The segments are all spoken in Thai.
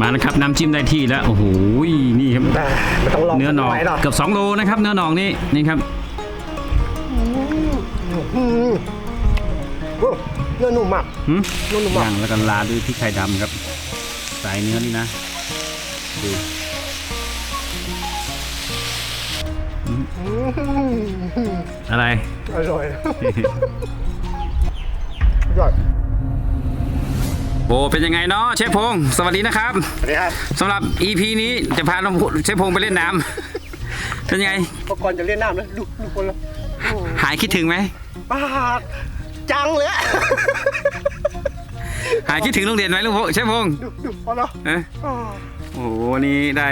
มานะครับน้ำจิ้มได้ที่แล้วโอ้โหนี่ครับแต่มันต้องลองเนื้อหนอกไว้หน่อยเกือบ2โลนะครับ เนื้อหนอกนี่นี่ครับอืมโอ้เนื้อนุ่มมากหืมนุ่มๆอะย่างแล้วก็ลาด้วยพริกไทยดำครับสายเนื้อนี่นะดูอืมอะไร อร่อยอร่อย โอ้เป็นยังไงเนาะเชฟพงศ์สวัสดีนะครับสวัสดีครับสำหรับ EP นี้จะพาน้องเชฟพงศ์ไปเล่นน้ำ เป็นยังไงพอก่อนจะเล่นน้ำนะดูดูคนละโอ้หายคิดถึงไหมบ้าจังเลยอะหายคิดถึงลุงเด่นไหมลุงพงศ์เชฟพงศ์ดูดูพอแล้วเอ๊ะอ้าวโอ้โหวันนี้ได้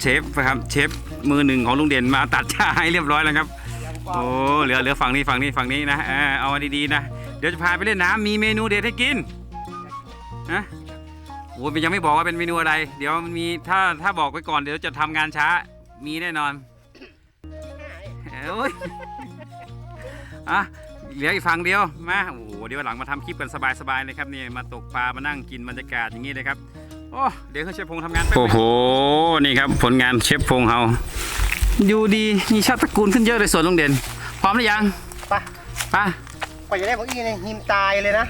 เชฟนะครับเชฟมือหนึ่งของลุงเด่นมาตัดชาให้เรียบร้อยแล้วครับ ยังกว่าโอ้เหลือเหลือฝั่งนี้ฝั่งนี้ฝั่งนี้นะเออเอามาดีๆนะ เดี๋ยวจะพาไปเล่นน้ำมีเมนูเด็ดให้กิน นะโอ้ยยังไม่บอกว่าเป็นเมนูอะไร เดี๋ยวมันมีถ้าถ้าบอกไว้ก่อนเดี๋ยวจะทำงานช้า มีแน่นอนเอ้ยอะเหลืออีกฝั่งเดียวมาโอ้โหเดี๋ยววันหลังมาทำคลิปกันสบายๆเลยครับนี่มาตกปลามานั่งกินบรรยากาศอย่างนี้เลยครับโอ้เดี๋ยวเชฟพงษ์ทำงานโอ้โห นี่ครับผลงานเชฟพงษ์เราดูดี มีชาติตระกูลขึ้นเยอะเลยส่วนลุงเด่น พร้อมหรือยังไป ไป้ากว่าจะได้พวกอีเนี่ยหิมตายเลยนะ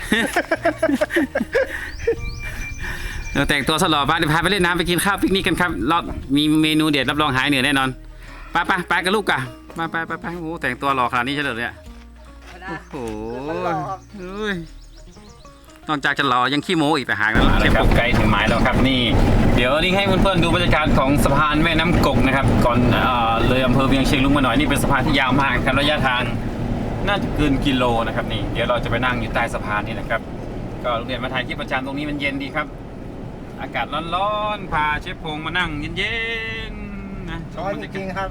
เดี๋ยวแต่งตัวสลอบ้านเดี๋ยวพาไปเล่นน้ำไปกินข้าวปิกนิกกันครับรอบมีเมนูเด็ดรับรองหายเหนื่อยแน่นอนไปไปไปกับลูกกะไปไปไปไปโอ้โหแต่งตัวหล่อขนาดนี้เฉลิมเนี่ยโอ้โหเอ้ยนอกจากจะหล่อยังขี้โม้อีกแต่หางนั่นแหละครับไกล้ถึงหมายแล้วครับนี่ เดี๋ยวนี่ให้เพื่อนๆดูบรรยากาศของสะพานแม่น้ำกกนะครับ ก่อนเอ่อเลยอำเภอเวียงเชียงรุ้งมาหน่อยนี่เป็นสะพานที่ยาวมากครับระยะทางน่าจะเกินกิโลนะครับนี่เดี๋ยวเราจะไปนั่งอยู่ใต้สะพานนี่นะครับ ก็เรียนมาถ่ายคลิปประจำตรงนี้มันเย็นดีครับ อากาศร้อนๆพาเชฟพงมานั่งเย็นๆนะร้อนจริงๆครับ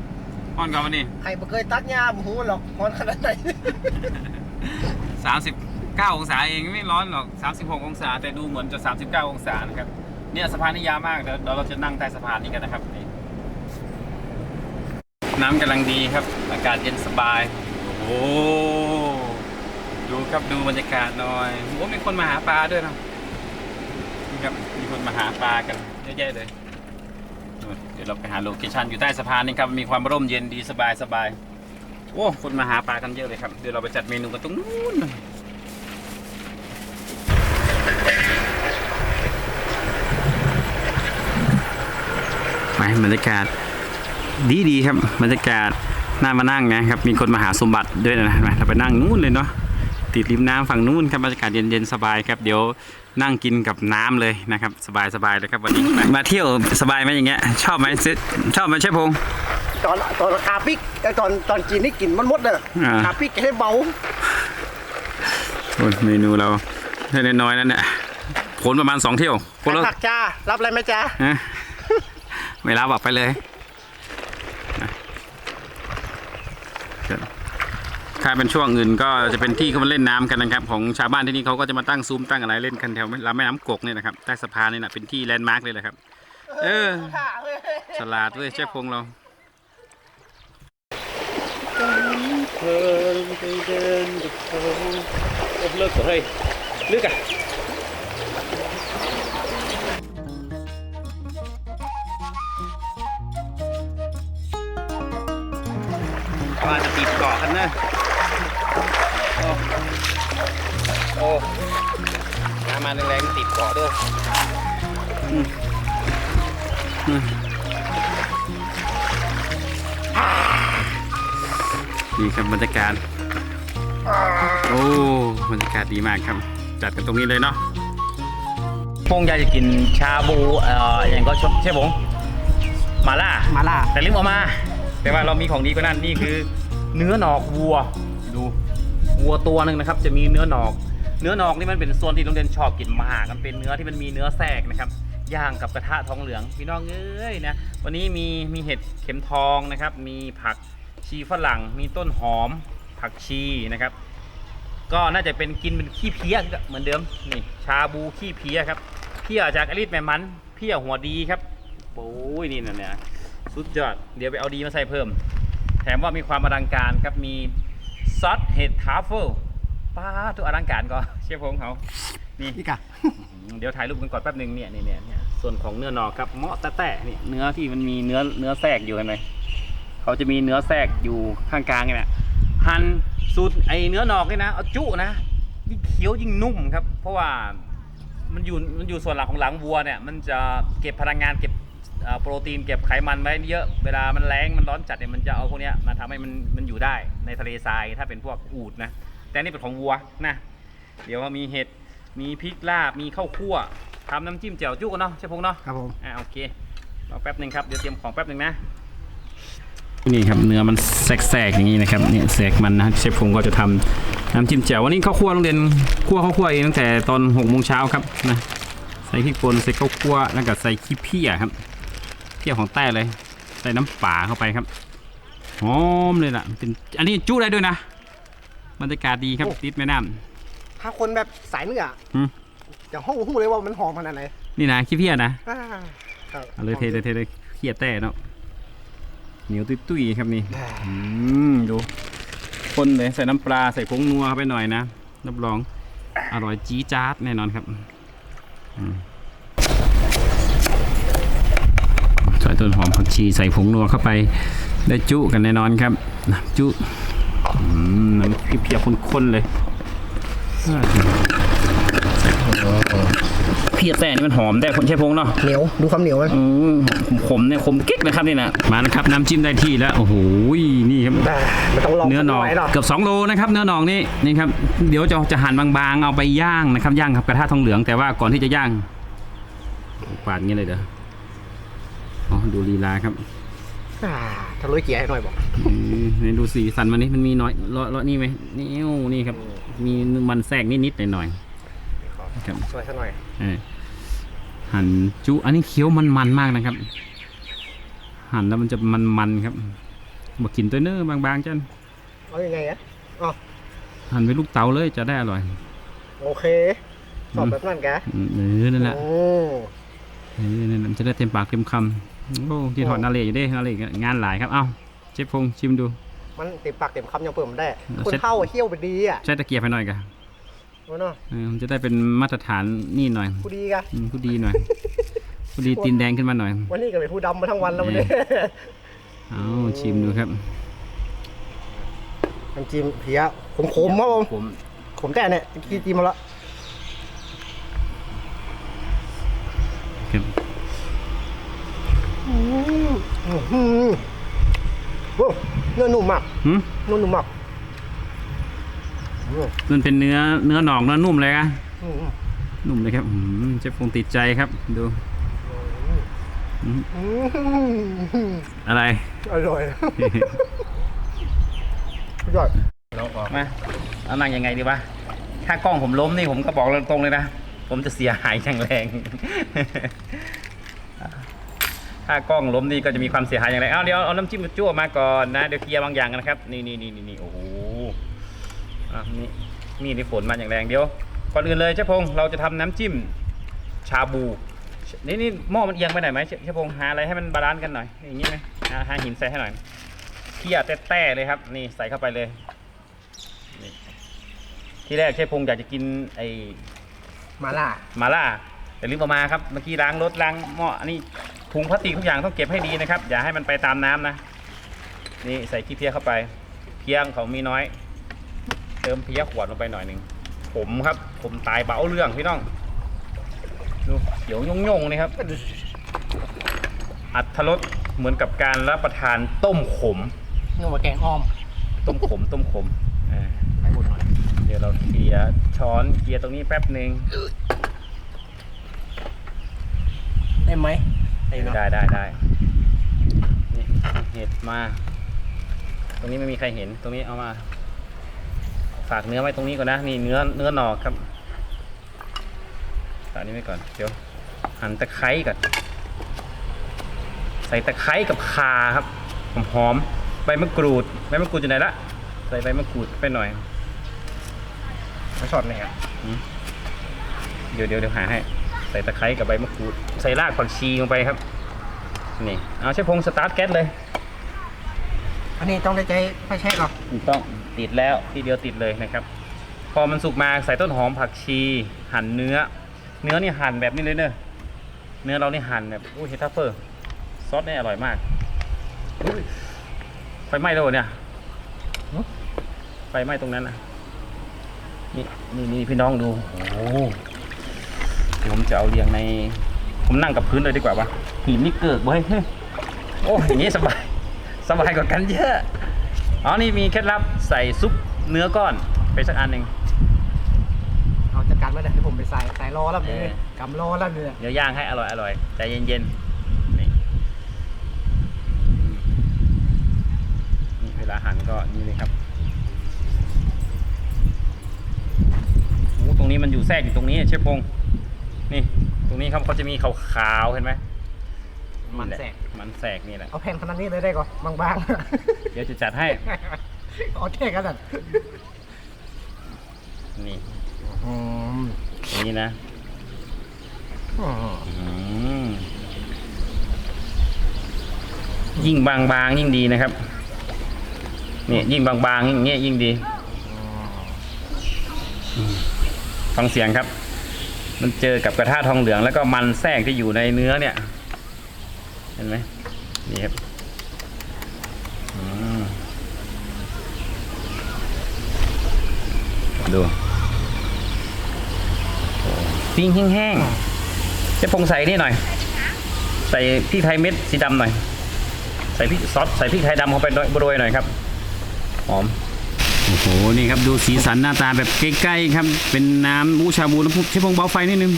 ร้อนกันวันนี้ใครบ่เคยตัดหญ้าบ่ฮู้หรอกร้อนขนาดไหน39องศาเองไม่ร้อนหรอก36องศา แต่ดูเหมือนจะ39องศานะครับเนี่ยสะพานนี่ยาวมากเดี๋ยวเดี๋ยวเราจะนั่งใต้สะพานนี้กันนะครับนี่น้ำกำลังดีครับ อากาศเย็นสบาย โอ้โหดูครับดูบรรยากาศหน่อยโอ้มีคนมาหาปลาด้วยเนาะนี่ครับมีค นมาหาปลากันเยอะแยะเลยนู่นเดี๋ยวเราไปหาโลเคชั่นอยู่ใต้สะพานนี่ครับมีความร่มเย็นดีสบายสบายโอ้คนมาหาปลากันเยอะเลยครับ เดี๋ยวเราไปจัดเมนูกันตรงนู้นไปบรรยากาศดีดีๆครับบรรยากาศน่ามานั่งนะครับ มีคนมาหาสมบัติด้วยนะมาเราไปนั่งนู้นเลยเนาะ ติดริมน้ำฝั่งนู้นครับบรรยากาศเย็นๆสบายครับเดี๋ยวนั่งกินกับน้ำเลยนะครับ สบายๆเลยครับวันนี้มามาเที่ยวสบายไหมอย่างเงี้ยชอบไหมเซชอบไหมเชฟพงษ์ตอนตอนขาปิกแต่ตอนตอนกินนี่กินมันหมดเลยอ่าขาปิกให้เบาโอ้ยเมนูเราแค่น้อยๆนั่นแหละผลประมาณสองเที่ยวคนละผักจ้ารับอะไรไหมจ้าฮะไม่รับบอกไปเลยนะ ถ้าเป็นช่วงอื่นก็จะเป็นที่เขามาเล่นน้ำกันนะครับ ของชาวบ้านที่นี่เขาก็จะมาตั้งซุ้มตั้งอะไรเล่นกันแถวลำแม่น้ำกกเนี่ยนะครับใต้สะพานนี่นะเป็นที่แลนด์มาร์กเลยแหละครับ เออฉลาดเว้ยเชฟพงเราเดินไปเดินกับเขาเลิกเฮ้ยเลิกอะว่าจะติดเกาะกันนะ โอ้น้ำมาแรงๆติดเกาะด้วยอืมอืมนี่ครับบรรยากาศ โอ้ บรรยากาศดีมากครับ จัดกันตรงนี้เลยเนาะพงอยากจะกินชาบูเอ่ออย่างก็ชอบใช่ผมมาล่า มาล่า แต่ลืมเออกมา แต่ว่าเรามีของดีกว่านั้นนี่คือ เนื้อหนอกวัว ดู วัวตัวหนึ่งนะครับ จะมีเนื้อหนอก เนื้อนอกนี่มันเป็นส่วนที่โรงเรียนชอบกินมากมันเป็นเนื้อที่มันมีเนื้อแทรกนะครับย่างกับกระทะทองเหลืองพี่น้องเอ้ยนะวันนี้มีมีเห็ดเข็มทองนะครับ มีผักชีฝรั่ง มีต้นหอม ผักชีนะครับ ก็น่าจะเป็นกินเป็นขี้เพี้ยเหมือนเดิมนี่ชาบูขี้เพี้ยครับเพี้ยจากอลิสแมมันเพี้ยหัวดีครับโอ้ยนี่นะเนี่ยสุดยอดเดี๋ยวไปเอาดีมาใส่เพิ่ม แถมว่ามีความอลังการครับมีซอสเห็ดทรัฟเฟิล ป้าทุกอลังการก็เชฟพงเขานี่อีกอะเดี๋ยวถ่ายรูปกันก่อนแป๊บหนึ่งเนี่ยเนี่ยเนี่ยเนี่ยส่วนของเนื้อหนอกครับเหมาะแต่แต่นี่เนื้อที่มันมีเนื้อเนื้อแทรกอยู่เห็นไหมเขาจะมีเนื้อแทรกอยู่ข้างกลางเนี่ยหั่นสูตรไอเนื้อหนอกนี่นะเอาจุนะยิ่งเคี้ยวยิ่งนุ่มครับ เพราะว่ามันอยู่มันอยู่ส่วนหลังของหลังวัวเนี่ย มันจะเก็บพลังงานเก็บเอ่อโปรตีนเก็บไขมันไว้เยอะ เวลามันแรงมันร้อนจัดเนี่ยมันจะเอาพวกเนี้ยมาทำให้มันมันอยู่ได้ในทะเลทรายถ้าเป็นพวกอูดนะ แต่อันนี่เป็นของวัวนะเดี๋ยวว่ามีเห็ดมีพริกลาบมีข้าวคั่วทำน้ำจิ้มแจ่วจุกันเนาะใช่พงเนาะครับผมอ่าโอเครอแป๊บหนึ่งครับเดี๋ยวเตรียมของแป๊บหนึ่งนะนี่ครับเนื้อมันแสกๆอย่างนี้นะครับเนี่ยแสกมันนะเชฟพงก็จะทำน้ำจิ้มแจ่ววันนี้ข้าวคั่วโรงเรียนคั่วข้าวคั่วเองตั้งแต่ตอนหกโมงเช้าครับนะใส่พริกป่นใส่ข้าวคั่วแล้วก็ใส่ขี้เพี้ยครับเพี้ยของใต้เลย ใส่น้ำป่าเข้าไปครับหอมเลยล่ะเป็นอันนี้จุได้ด้วยนะ บรรยากาศดีครับติดแม่น้ำถ้าคนแบบสายเนื้อหืมจะห้องหูเลยว่ามันหอมขนาดไหนนี่นะขี้เพี้ยนะอ่าครับเอาเลยเทเลยเทเลยเขี้ยแต่เนาะเหนียวตุ้ยๆครับนี่ อ่าอืมดูคนเลยใส่น้ำปลาใส่ผงนัวเข้าไปหน่อยนะรับรองอร่อยจี๊ดจ๊าดแน่นอนครับอืมใส่ต้นหอมผักชีใส่ผงนัวเข้าไป ได้จุกันแน่นอนครับจุอืม น้ำพริกเพียข้นๆเลยอ่าเพียแต่นี่มันหอมแต่คนใช้พงเนาะเหนียวดูความเหนียวมันอืมขมเนี่ยขมกิ๊กนะครับนี่นะมานะครับน้ำจิ้มได้ที่แล้วโอ้โหนี่ครับอ่ามันต้องลองเนื้อหนอกสักยเนาะเกือบ2โลนะครับเนื้อหนอกนี่นี่ครับเดี๋ยวจะจะหั่นบางๆ เอาไปย่างนะครับย่างกับกระทะทองเหลืองแต่ว่าก่อนที่จะย่างปาดงี้เลยเด้ออ๋อดูลีลาครับ อ่าถ้าลุยเกียร์ให้หน่อยบอกอืมนี่ดูสีสันมันนี่มันมีน้อยเลาะเลาะนี่ไหมนี่โอ้นี่ครับ มีมันแทรกนิดๆหน่อยๆครับช่วยสักหน่อยเออหั่นจุอันนี้เคี้ยวมันมันๆมากนะครับ หั่นแล้วมันจะมันมันๆครับบอกกินตัวเนื้อบางๆจันเอายังไงอะอ๋อหั่นเป็นลูกเต๋าเลยจะได้อร่อย โอเคสอบแบบนั้นแกอืมเออนั่นแหละโอ้เออนั่นแหละมันจะได้เต็มปากเต็มคำ โอ้ที่ถอดนาเลอยู่เด้นาเลงานหลายครับเอ้าเชฟพงษ์ชิมดู มันเต็มปากเต็มคำยังเปิดมันได้เออคนเช็ดเข้าอะเที่ยวไปดีอะใช้ตะเกียบให้หน่อยกะโอ้เนาะเออมันจะได้เป็นมาตรฐานนี่หน่อยผู้ดีกะอืมผู้ดีหน่อยผู้ดีตีนแดงขึ้นมาหน่อย วันนี้ก็เป็นผู้ดำมาทั้งวันแล้ววันนี้เอ้าชิมดูครับน้ำจิ้มเพียขมๆครับผมผมขมแต่เนี่ยกินจิ้มมาแล้ว ครับ อืมอื้อหือ โอ้เนื้อนุ่มมากหืมเนื้อนุ่มมากอืมมันเป็นเนื้อเนื้อหนอกเนื้อนุ่มเลยอะอืมนุ่มเลยครับอืมเชฟพงษ์ติดใจครับ ดูอืมอืมอะไร อร่อยอร่อยมาเอานั่งยังไงดีวะ ถ้ากล้องผมล้มนี่ผมก็บอกตรงๆเลยนะ ผมจะเสียหายอย่างแรง ถ้ากล้องล้มนี่ก็จะมีความเสียหายอย่างไรเอาเดี๋ยวเอาน้ำจิ้มจั่วมาก่อนนะเดี๋ยวเคลียร์บางอย่างกันนะครับ นี่นี่นี่นี่นี่โอ้โหอะนี่นี่นี่ฝนมาอย่างแรงเดี๋ยวก่อนอื่นเลยเชฟพงษ์เราจะทำน้ำจิ้มชาบูนี่นี่หม้อมันเอียงไปไหนอยไหมเชเชฟพงษ์หาอะไรให้มันบาลานซ์กันหน่อยอย่างนี้ไหมหาหาหินใส่ให้หน่อยเคี่ยแต้ๆเลยครับนี่ใส่เข้าไปเลยที่แรกเชฟพงษ์อยากจะกินไอ้มาล่ามาล่าแต่ลืมเอามาครับเมื่อกี้ล้างรถล้างหม้ออันนี้ ถุงพลาสติกทุกอย่างต้องเก็บให้ดีนะครับ อย่าให้มันไปตามน้ำนะ นี่ใส่ขี้เพี้ยเข้าไป เพี้ยงเขามีน้อย เติมเพี้ยขวดลงไปหน่อยหนึ่งผมครับ ผมตายเบาเรื่องพี่น้องดูเขียวยงๆนี่ครับ อัตรสเหมือนกับการรับประทานต้มขมเนื้อมาแกงอ้อม ต้มขมต้มขมอ่าไหนบุญหน่อยเดี๋ยวเราเคลียร์ช้อนเคลียร์ตรงนี้แป๊บหนึ่งได้ไหม ได้เนาะได้ได้ได้นี่เห็ดมา ตรงนี้ไม่มีใครเห็นตรงนี้เอามา ฝากเนื้อไว้ตรงนี้ก่อนนะนี่เนื้อเนื้อหนอกครับฝากนี้ไว้ก่อนเดี๋ยวหั่นตะไคร้ก่อนใส่ตะไคร้กับข่าครับหอมหอมใบมะกรูดใบมะกรูดอยู่ไหนละใส่ใบมะกรูดไปหน่อย ไมาช็อตเนี่ยเดี๋ยวเดี๋ยวเดี๋ยวหาให้ ใส่ตะไคร้กับใบมะกรูด ใส่รากผักชีลงไปครับ นี่ เอาใช้พงสตาร์ทแก๊สเลย อันนี้ต้องได้ใจไฟแช็กเหรอถูกต้องติดแล้วทีเดียวติดเลยนะครับ พอมันสุกมาใส่ต้นหอมผักชี หั่นเนื้อ เนื้อนี่หั่นแบบนี้เลยเนอะเนื้อเรานี่หั่นแบบอุ้ยเฮดทัฟเฟอร์ซอสนี่อร่อยมากอุ๊ยไฟไหม้แล้วเหรอเนี่ยหึไฟไหม้ตรงนั้นนะนี่นี่นี่พี่น้องดู โอ้โห เดี๋ยวผมจะเอาเรียงใน ผมนั่งกับพื้นเลยดีกว่าวะหินนี่เกิดเว้ยเฮ้ยโอ้อย่างนี้สบาย สบายกว่ากันเยอะอ๋อนี่มีเคล็ดลับใส่ซุปเนื้อก้อนไปสักอันหนึ่งเอาจัดการมาเดี๋ยวผมไปใส่ใส่รอแล้วนี่เออกำรอแล้วเนี่ยเดี๋ยวย่างให้อร่อยอร่อยใจเย็นๆนี่นี่เวลาหั่นก็นี่เลยครับโอ้ตรงนี้มันอยู่แทรกอยู่ตรงนี้เชฟพงศ์ นี่ ตรงนี้ครับเขาจะมีขาวๆเห็นไหมมันแสก มันแสกนี่แหละ เอาแผ่นขนาดนี้เลยได้ก่อนบางเดี๋ยวจะจัดให้ ๆ เอาเท่กันนั่นนี่อืมอย่างนี้นะอืมอืมยิ่งบางๆยิ่งดีนะครับ นี่ยิ่งบางๆยิ่งเงี้ยยิ่งดี ฟังเสียงครับ มันเจอกับกระทะทองเหลืองแล้วก็มันแทรกที่อยู่ในเนื้อเนี่ย เห็นไหมนี่ครับดูปิ้งแห้งๆจะพงใส่นี่หน่อย ใส่พริกไทยเม็ดสีดำหน่อย ใส่พริกซอสใส่พริกไทยดำเข้าไปโรยหน่อยครับหอม โอ้โหนี่ครับดูสีสันหน้าตาแบบใกล้ๆครับ เป็นน้ำมูชาบูน้ำพุใช้พงเบาไฟนิดนึง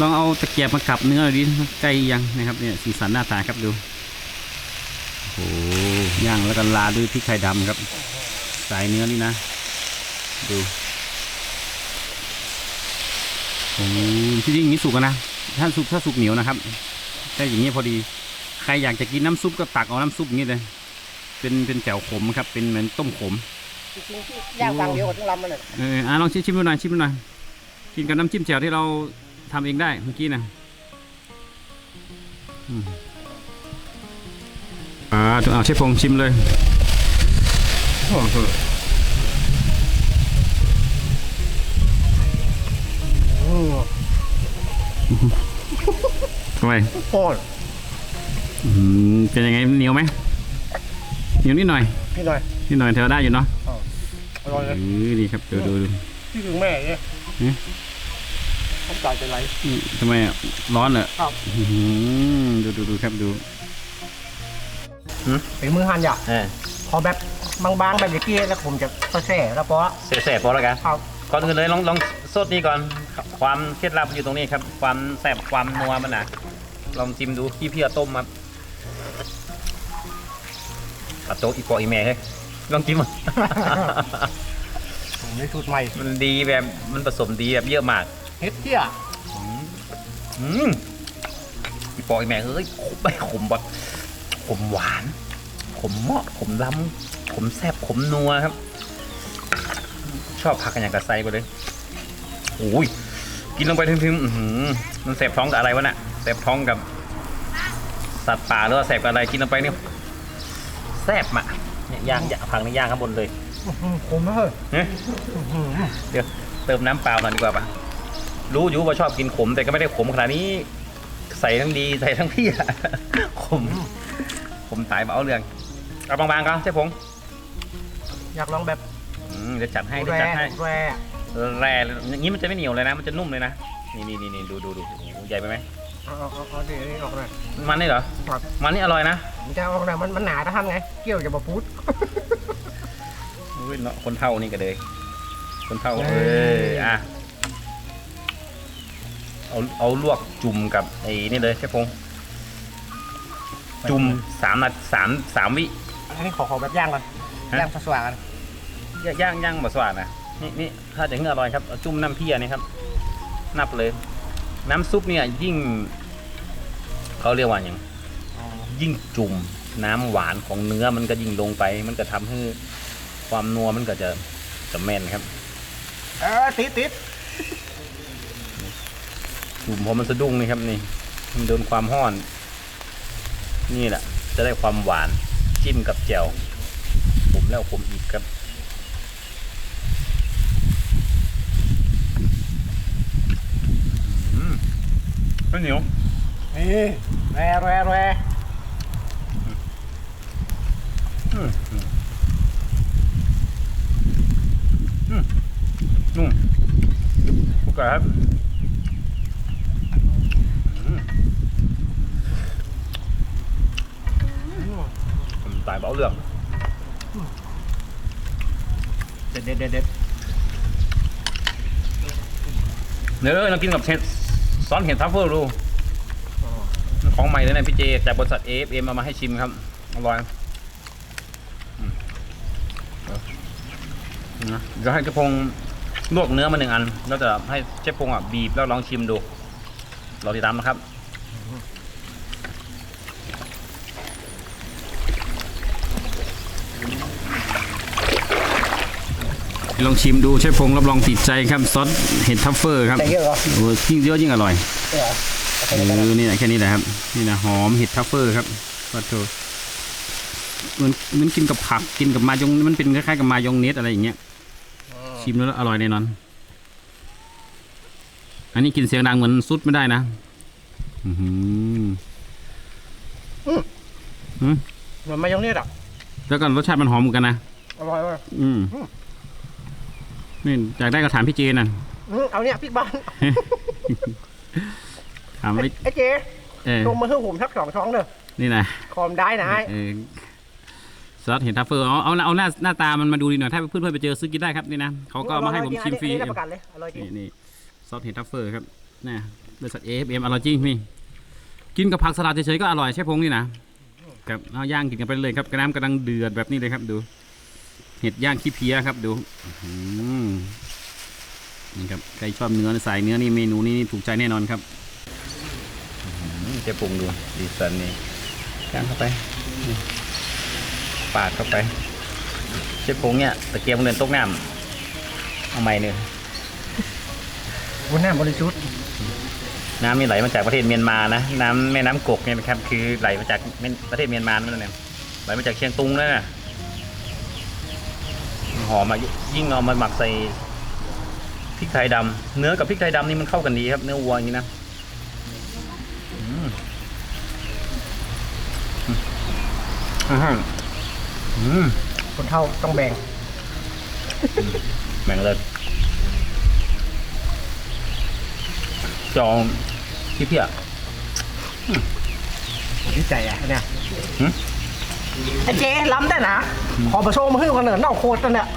ลองเอาตะเกียบมากับเนื้อดิใกล้ยังนะครับเนี่ยสีสันหน้าตาครับดูโอ้โหย่างแล้วก็ลาด้วยพริกไทยดำครับ สายเนื้อนี่นะ ดูโอ้โหที่จริงอย่างนี้สุกนะถ้าสุกถ้าสุกเหนียวนะครับแต่อย่างนี้พอดี ใครอยากจะกินน้ำซุปก็ตักเอาน้ำซุปอย่างนี้เลยเป็นเป็นแจ่วขมครับ เป็นเหมือนต้มขม จริงๆที่ย่างฟังเดียวกับทั้งลำมันน่ะเอออะลองชิมชิมดูหน่อยชิมดูหน่อยกินกับน้ำจิ้มแจ่วที่เราทำเองได้เมื่อกี้นะอืมอ่าเอาเชฟพงชิมเลยอืมทำไมโคตร อืมเป็นยังไงเหนียวไหมเหนียวนิดหน่อย พี่หน่อยนิดหน่อยเธอได้อยู่เนาะอร่อยเอเลยอดีครับดูดูดูพี่ถึงแม่เนี่ยเอ๊ะทำใจเป็นไรอืมทำไมอะร้อนเหรอครับ อื้อหือดูดูดูครับดูเป็นมือหั่นอย่าเออขอแบบบางๆแบบอย่างกี้แล้วผมจะแส่แล้วเพราะว่าเสร็จๆพอแล้วกันเอาก่อนอื่นเลยลองลองสดนี่ก่อน ความเคล็ดลับอยู่ตรงนี้ครับ ความแซ่บความนัวมันนะลองจิ้มดูพี่พี่เอาต้มมา เอาโต๊ะอีปออีแม่เฮ้ยลองจิ้มอะผมได้สูตรใหม่มันดีแบบมันผสมดีแบบเยอะมาก เฮ็ดเที่ยอืมอีปออีแม่เอ้ยขมไปขมแบบขมหวานขมเหมาะขมล้ำขมแซ่บขมนัวครับ ชอบผักกันอย่างกระไซไปเลยโอ้ยกินลงไปทึมๆอื้อหือมันแสบท้องกับอะไรวะน่ะแสบท้องกับ สัตว์ป่าหรือว่าแสบกับอะไรกินลงไปเนี่ย แสบมะเนี่ยย่างย่างผักนี่ย่างข้างบนเลยอื้อหือขมนะเฮ้ยเฮ้ยอื้อหือเดี๋ยวเติมน้ำเปล่าหน่อยดีกว่าปะรู้อยู่ว่าชอบกินขม แต่ก็ไม่ได้ขมขนาดนี้ ใส่ทั้งดีใส่ทั้งพี่อะขมขมตายมาเอาเรื่องเอาบางๆก็ใช่พงอยากลองแบบอืมเดี๋ยวจัดให้เดี๋ยวแร่จัดให้แร่แร่เลยอย่างนี้มันจะไม่เหนียวเลยนะ มันจะนุ่มเลยนะนี่นี่นี่นี่ดูดูดูโอ้โหใหญ่ไปไหมเอาเอาเอาเอาดิเอาดิออกหน่อยมันนี่เหรอครับมันนี่อร่อยนะ มันจะออกหน่อยมันมันหนาถ้าทำไง เกี่ยวจะมาพูดอุ้ยเนาะคนเท่านี่ก็เลย คนเท่าเอเออออะเอาเอาลวกจุ่มกับไอ้นี่เลยใช่พงจุ่มสามนาทีสามสามวิอันนี้ขอขอแบบย่างก่อนฮะย่างสว่างๆกันย่างย่างย่างบะสว่านนะนี่นี่ถ้าจะให้อร่อยครับเอาจุ่มน้ำเพียนี่ครับ นับเลย น้ำซุปเนี่ยยิ่ง เขาเรียกว่าอย่าง ยิ่งจุ่มน้ำหวานของเนื้อมันก็ยิ่งลงไป มันก็ทำให้ความนัวมันก็จะจะแม่นครับเออติดติดจุ่มพอมันสะดุ้งนี่ครับนี่ มันโดนความห้อน นี่แหละ จะได้ความหวานจิ้มกับแจ่วผมแล้วผมอีกครับอืมไม่เหนียวนี่แร่แร่แร่ นุ่มโอเคครับอืมผมตายเบาเรื่องเด็ดเด็ดเด็ดเด็ดเนื้อเรากินกับเห็ดซอสเห็ดทัฟเฟิลดูของใหม่เลยนะพี่เจ จากบริษัท AFM เอามาให้ชิมครับ อร่อยอืม นะเดี๋ยวให้เชฟพงลวกเนื้อมาหนึ่งอัน แล้วจะให้เชฟพงอะบีบแล้วลองชิมดูรอติดตามนะครับลองชิมดูเชฟพงรับรองติดใจครับซอสเห็ดทัฟเฟอร์ครับแต่เยอะเหรอโอ้ยิ่งเยอะยิ่งอร่อยเออเออนี่แหละแค่นี้แหละครับ นี่นะหอมเห็ดทัฟเฟอร์ครับวัตถุเหมือนเหมือนกินกับผักกินกับมายองมันเป็นคล้ายๆกับมายองเนสอะไรอย่างเงี้ย ชิมแล้วอร่อยแน่นอน อันนี้กินเสียงดังเหมือนซุดไม่ได้นะ อือหืออืมมันมายองเนสอะแล้วก็รสชาติมันหอมเหมือนกันนะ อร่อยมากอืมนี่อยากได้ก็ถามพี่เจน่ะอืมเอาเนี่ยพริกบ้านถามไอ้ไอ้เจ๊เออลงมาให้ผมทักสองช้องเด้อนี่นะคอมได้นะเออ ซอสเห็นทัฟเฟอร์เอาเอาเอาหน้าหน้าตามันมาดูดีหน่อยถ้าเพื่อนๆไปเจอซื้อกินได้ครับนี่นะเขาก็เอามาให้ผมชิมฟรีอันนี้รับประกันเลยอร่อยจริงนี่นี่ซอสเห็ดทัฟเฟอร์ครับนี่บริษัท AFM อร่อยจริงนี่กินกับผักสลัดเฉยๆก็อร่อยใช่พงนี่นะครับเอาย่างกินกันไปเลยครับกระน้ำกระดังเดือดแบบนี้เลยครับ ดู เห็ดย่างขี้เพี้ยครับดูอื้อหือนี่ครับใครชอบเนื้อสายเนื้อนี่เมนูนี้ถูกใจแน่นอนครับจะปรุงดูดีสันนี่ย่างเข้าไปนี่ ปาดเข้าไปเชฟพงเนี่ยตะเกียบเงินตกน้ำเอาใหม่เนื้อะวุ้นน้ำบริสุทธิ์น้ำนี่ไหลมาจากประเทศเมียนมานะน้ำแม่น้ำกกเนี่ยนะครับคือไหลมาจากประเทศเมียนมานั่นเองไหลมาจากเชียงตุงนั่นน่ะหอมอะยิ่งเอามาหมักใส่พริกไทยดำเนื้อกับพริกไทยดำนี่มันเข้ากันดีครับ เนื้อวัวอย่างนี้นะอืมอืม อืมคนเท่าต้องแบ่งแบ่งเลยจองพี่เพียดีใจอะเนี่ยหืมไอ้เจ๊ล้ำได้นะ ขอประโชว์มาให้คนเหนือเน่าโคตรนั่นเนี่ย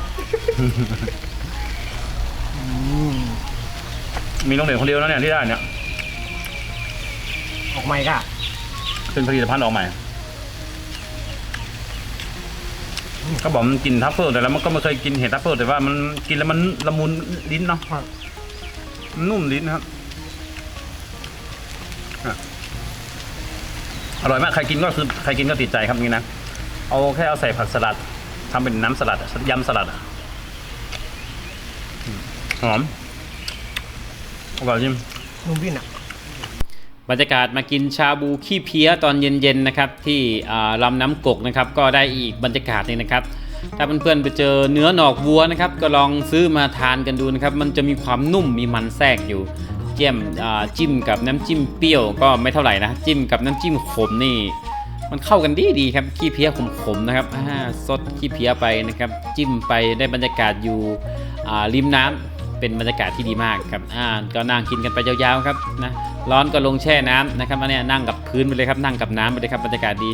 มีน้องเด่นคนเดียวแล้วเนี่ยที่ได้เนี่ย ออกใหม่ก่ะ เป็นผลิตภัณฑ์ออกใหม่ เขาบอกมันกินทัฟเฟิลแต่แล้วมันก็ไม่เคยกินเห็ดทัฟเฟิลแต่ว่ามันกินแล้วมันละมุนลิ้นเนาะมันนุ่มลิ้นนะครับอะอร่อยมากใครกินก็คือใครกินก็ติดใจครับนี่นะเอาแค่เอาใส่ผักสลัดทำเป็นน้ำสลัดอะยำสลัดอะอืมหอมอร่อยจริงนุ่มวิ่นอะ บรรยากาศมากินชาบูขี้เพี้ยตอนเย็นๆนะครับที่ลำน้ำกกนะครับก็ได้อีกบรรยากาศหนึงนะครับ ถ้าเพื่อนๆไปเจอเนื้อหนอกวัวนะครับก็ลองซื้อมาทานกันดูนะครับมันจะมีความนุ่มมีมันแทรกอยู่เจียมจิ้มกับน้ำจิ้มเปรี้ยวก็ไม่เท่าไหร่นะจิ้มกับน้ำจิ้มขมนี่มันเข้ากันดีดีๆครับขี้เพี้ยขมๆนะครับอ่าซดขี้เพี้ยไปนะครับจิ้มไปได้บรรยากาศอยู่ริมน้ำ เป็นบรรยากาศที่ดีมากครับอ่าก็นั่งกินกันไปยาวๆครับนะร้อนก็ลงแช่น้ำนะครับอันนี้นั่งกับพื้นไปเลยครับนั่งกับน้ำไปเลยครับบรรยากาศดี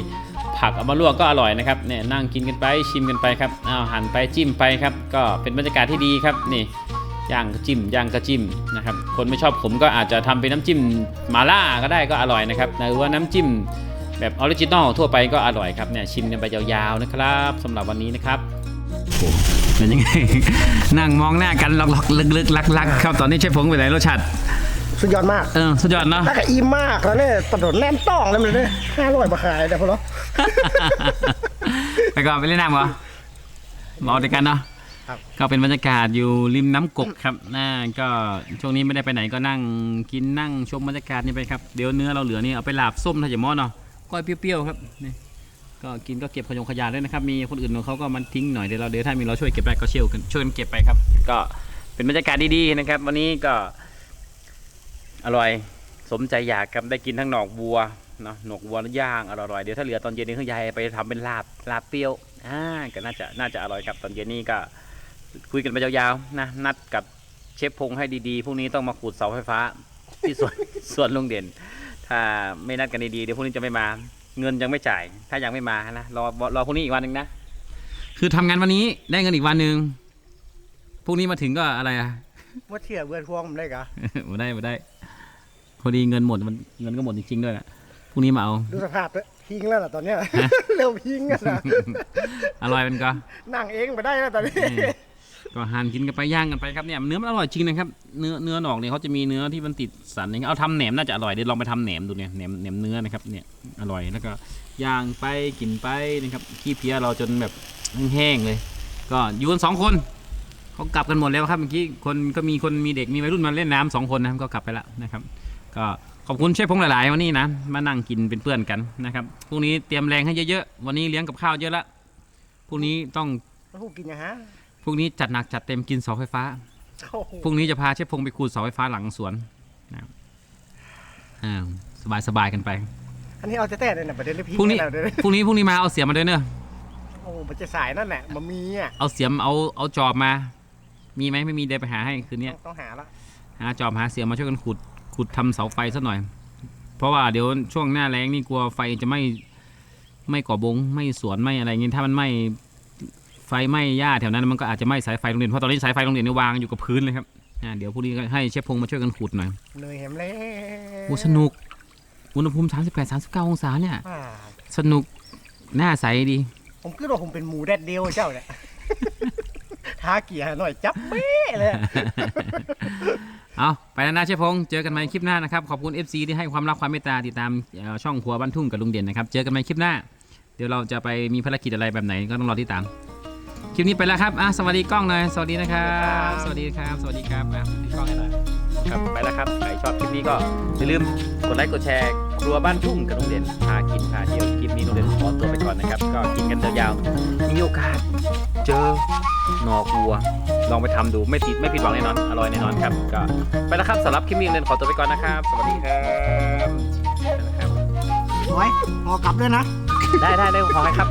ผักเอามาลวกก็อร่อยนะครับเนี่ยนั่งกินกันไปชิมกันไปครับอ้าวหั่นไปจิ้มไปครับก็เป็นบรรยากาศที่ดีครับนี่ย่างก็จิ้มย่างก็จิ้มนะครับคนไม่ชอบขมก็อาจจะทำเป็นน้ำจิ้มมาล่าก็ได้ก็อร่อยนะครับหรือว่าน้ำจิ้มแบบออริจินอลทั่วไปก็อร่อยครับเนี่ยชิมกันไปยาวๆนะครับสำหรับวันนี้นะครับ เป็นยังไง นั่งมองหน้ากันล็อกๆลึกๆลักๆครับตอนนี้เชฟพงไปไหนรสชาติสุดยอดมากเออสุดยอดเนาะแล้วก็อิ่มมากแล้วเนี่ยตลอดแน่นต้องเลยมันเลยห้าร้อยบาทขายแต่พอแล้วไปก่อนไปเล่นน้ำเหรอรอด้วยกันเนาะครับก็เป็นบรรยากาศอยู่ริมน้ำกกครับน่าก็ช่วงนี้ไม่ได้ไปไหนก็นั่งกินนั่งชมบรรยากาศนี่ไปครับ เดี๋ยวเนื้อเราเหลือนี่เอาไปลาบส้มถ้าจะมอเนาะก้อยเปรี้ยวๆครับนี่ ก็กินก็เก็บขยงขยะด้วยนะครับ มีคนอื่นเขาก็มันทิ้งหน่อยเดี๋ยวเราเดี๋ยวถ้ามีเราช่วยเก็บได้ก็เชี่ยวกันช่วยกันเก็บไปครับ ก็เป็นบรรยากาศดีๆนะครับ วันนี้ก็อร่อยสมใจอยากครับได้กินทั้งหนอกวัวเนาะหนอกวัวย่างอร่อยๆเดี๋ยวถ้าเหลือตอนเย็นนี้คือยายไปทำเป็นลาบลาบเปรี้ยวอ่าก็น่าจะน่าจะอร่อยครับตอนเย็นนี้ก็คุยกันไปยาวๆนะนัดกับเชฟพงให้ดีๆพรุ่งนี้ต้องมาขูดเสาไฟฟ้าที่สวนสวนลุงเด่น ถ้าไม่นัดกันดีๆเดี๋ยวพรุ่งนี้จะไม่มา เงินยังไม่จ่าย ถ้ายังไม่มานะรอรอพรุ่งนี้อีกวันหนึ่งนะคือทำงานวันนี้ได้เงินอีกวันหนึ่งพรุ่งนี้มาถึงก็อะไรอะว่าเที่ยเบื่อพวงผมได้กะมาได้มาได้พอดีเงินหมดมันเงินก็หมดจริงๆด้วยแหละพรุ่งนี้มาเอาดูสภาพเลยพิงแล้วล่ะตอนเนี้ยเร็วพิงกันนะอร่อยมันก็นั่งเองไปได้แล้วตอนนี้นี่ ก็หั่นกินกันไปย่างกันไปครับเนี่ยเนื้อมันอร่อยจริงนะครับเนื้อเนื้อหนอกเนี่ยเขาจะมีเนื้อที่มันติดสันอย่างเงี้ยเอาทำแหนมน่าจะอร่อยเดี๋ยวลองไปทำแหนมดูเนี่ยแหนมแหนมเนื้อนะครับเนี่ยอร่อยแล้วก็ย่างไปกินไปนะครับขี้เพี้ยเราจนแบบแห้งๆเลย ก็อยู่กันสองคนเขากลับกันหมดแล้วครับเมื่อกี้คนก็มีคนมีเด็กมีวัยรุ่นมาเล่นน้ำสองคนนะครับก็กลับไปแล้วนะครับ ก็ขอบคุณเชฟพงหลาย ๆ วันนี้นะมานั่งกินเป็นเพื่อนกันนะครับพรุ่งนี้เตรียมแรงให้เยอะๆวันนี้เลี้ยงกับข้าวเยอะละพรุ่งนี้ต้อง แล้วพวกกินยังฮะ พรุ่งนี้จัดหนักจัดเต็มกินเสาไฟฟ้าโอ้โหพรุ่งนี้จะพาเชฟพงไปขูดเสาไฟฟ้าหลังสวนนะครับอ่าสบายสบายๆกันไป อันนี้เอาแต่แต่เลยนะประเด็นที่พิงพรุ่งนี้แล้วเดี๋ยวพรุ่งนี้พรุ่งนี้มาเอาเสียมมาด้วยเนอะโอ้มันจะสายนั่นแหละมันมีอะเอาเสียมเอาเอาจอบมา มีไหมไม่มีเดี๋ยวไปหาให้คืนนี้ต้องต้องหาละหาจอบหาเสียมมาช่วยกันขุดขุดทำเสาไฟซะหน่อย เพราะว่าเดี๋ยวช่วงหน้าแล้งนี่กลัวไฟจะไม่ไม่ก่อบงไม่สวนไม่อะไรเงี้ยถ้ามันไหม่ ไฟไหม้หญ้าแถวนั้นมันก็อาจจะไหม้สายไฟโรงเรียนเพราะตอนนี้สายไฟโรงเรียนนี่วางอยู่กับพื้นเลยครับอ่าเดี๋ยวพรุ่งนี้ก็ให้เชฟพงมาช่วยกันขุดหน่อยเหนื่อยแหมแล้วโอ้สนุกอุณหภูมิ 38 39 องศาเนี่ยอ่าสนุกหน้าใสดี ผมคิดว่าผมเป็นหมูแดดเดียวเจ้าเนี่ย ท้าเกียร์หน่อยจับเป๊ะเลยอะเอาไปแล้วนะเชฟพงเจอกันใหม่คลิปหน้านะครับ ขอบคุณ FC ที่ให้ความรักความเมตตาติดตามเอ่อช่องครัวบ้านทุ่งกับลุงเด่นนะครับ เจอกันใหม่คลิปหน้า เดี๋ยวเราจะไปมีภารกิจอะไรแบบไหนก็ต้องรอติดตาม คลิปนี้ไปแล้วครับอะสวัสดีกล้องหน่อยสวัสดีนะครับ สวัสดีครับ สวัสดีครับอะกล้องให้หน่อยครับไปแล้วครับใครชอบคลิปนี้ก็อย่าลืมกดไลค์กดแชร์ ครัวบ้านทุ่งกับลุงเด่นพากินพาเที่ยวคลิปนี้ลุงเด่นขอตัวไปก่อนนะครับ ก็กินกันยาวๆมีโอกาส เจอหนอกวัว ลองไปทำดูไม่ผิดไม่ผิดหวังแน่นอนอร่อยแน่นอนครับก็ไปแล้วครับสำหรับคลิปนี้ลุงเด่นขอตัวไปก่อนนะครับ สวัสดีครับไปแล้วครับสวยพอกลับด้วยนะ ได้ได้ได้ขอให้ครับ